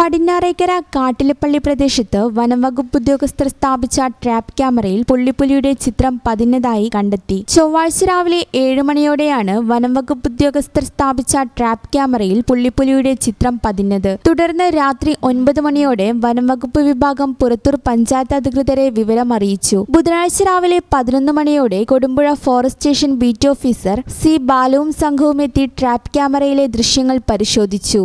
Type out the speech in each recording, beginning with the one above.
പടിഞ്ഞാറേക്കര കാട്ടിലപ്പള്ളി പ്രദേശത്ത് വനംവകുപ്പ് ഉദ്യോഗസ്ഥർ സ്ഥാപിച്ച ട്രാപ്പ് ക്യാമറയിൽ പുള്ളിപ്പുലിയുടെ ചിത്രം പതിഞ്ഞതായി കണ്ടെത്തി. ചൊവ്വാഴ്ച രാവിലെ ഏഴ് മണിയോടെയാണ് വനംവകുപ്പ് ഉദ്യോഗസ്ഥർ സ്ഥാപിച്ച ട്രാപ്പ് ക്യാമറയിൽ പുള്ളിപ്പുലിയുടെ ചിത്രം പതിഞ്ഞത്. തുടർന്ന് രാത്രി ഒൻപത് മണിയോടെ വനംവകുപ്പ് വിഭാഗം പുറത്തൂർ പഞ്ചായത്ത് അധികൃതരെ വിവരം അറിയിച്ചു. ബുധനാഴ്ച രാവിലെ പതിനൊന്ന് മണിയോടെ Kodumpuzha forest station beat officer C ബാലുവും സംഘവും എത്തി ട്രാപ്പ് ക്യാമറയിലെ ദൃശ്യങ്ങൾ പരിശോധിച്ചു.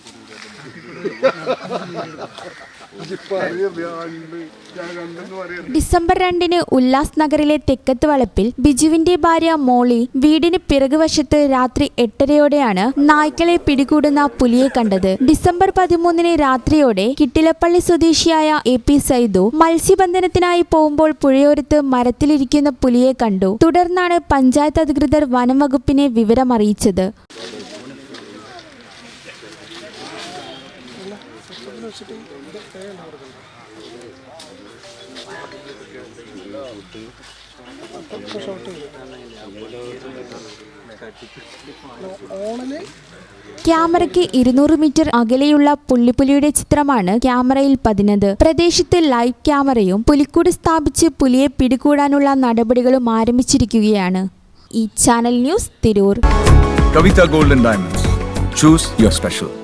ഡിസംബർ രണ്ടിന് ഉല്ലാസ് നഗറിലെ തെക്കത്ത് വളപ്പിൽ ബിജുവിന്റെ ഭാര്യ മോളി വീടിന് പിറകുവശത്ത് രാത്രി എട്ടരയോടെയാണ് നായ്ക്കളെ പിടികൂടുന്ന പുലിയെ കണ്ടത്. ഡിസംബർ പതിമൂന്നിന് രാത്രിയോടെ കിട്ടിലപ്പള്ളി സ്വദേശിയായ എ പി സൈദു മത്സ്യബന്ധനത്തിനായി പോകുമ്പോൾ പുഴയോരത്ത് മരത്തിലിരിക്കുന്ന പുലിയെ കണ്ടു. തുടർന്നാണ് പഞ്ചായത്ത് അധികൃതർ വനം വകുപ്പിനെ വിവരമറിയിച്ചത്. ക്യാമറയ്ക്ക് ഇരുന്നൂറ് മീറ്റർ അകലെയുള്ള പുള്ളിപ്പുലിയുടെ ചിത്രമാണ് ക്യാമറയിൽ പതിനത് പ്രദേശത്ത് ലൈവ് ക്യാമറയും പുലിക്കൂട് സ്ഥാപിച്ച് പുലിയെ പിടികൂടാനുള്ള നടപടികളും ആരംഭിച്ചിരിക്കുകയാണ്. ഈ channel news Tirur. Kavitha golden diamonds. Choose your special.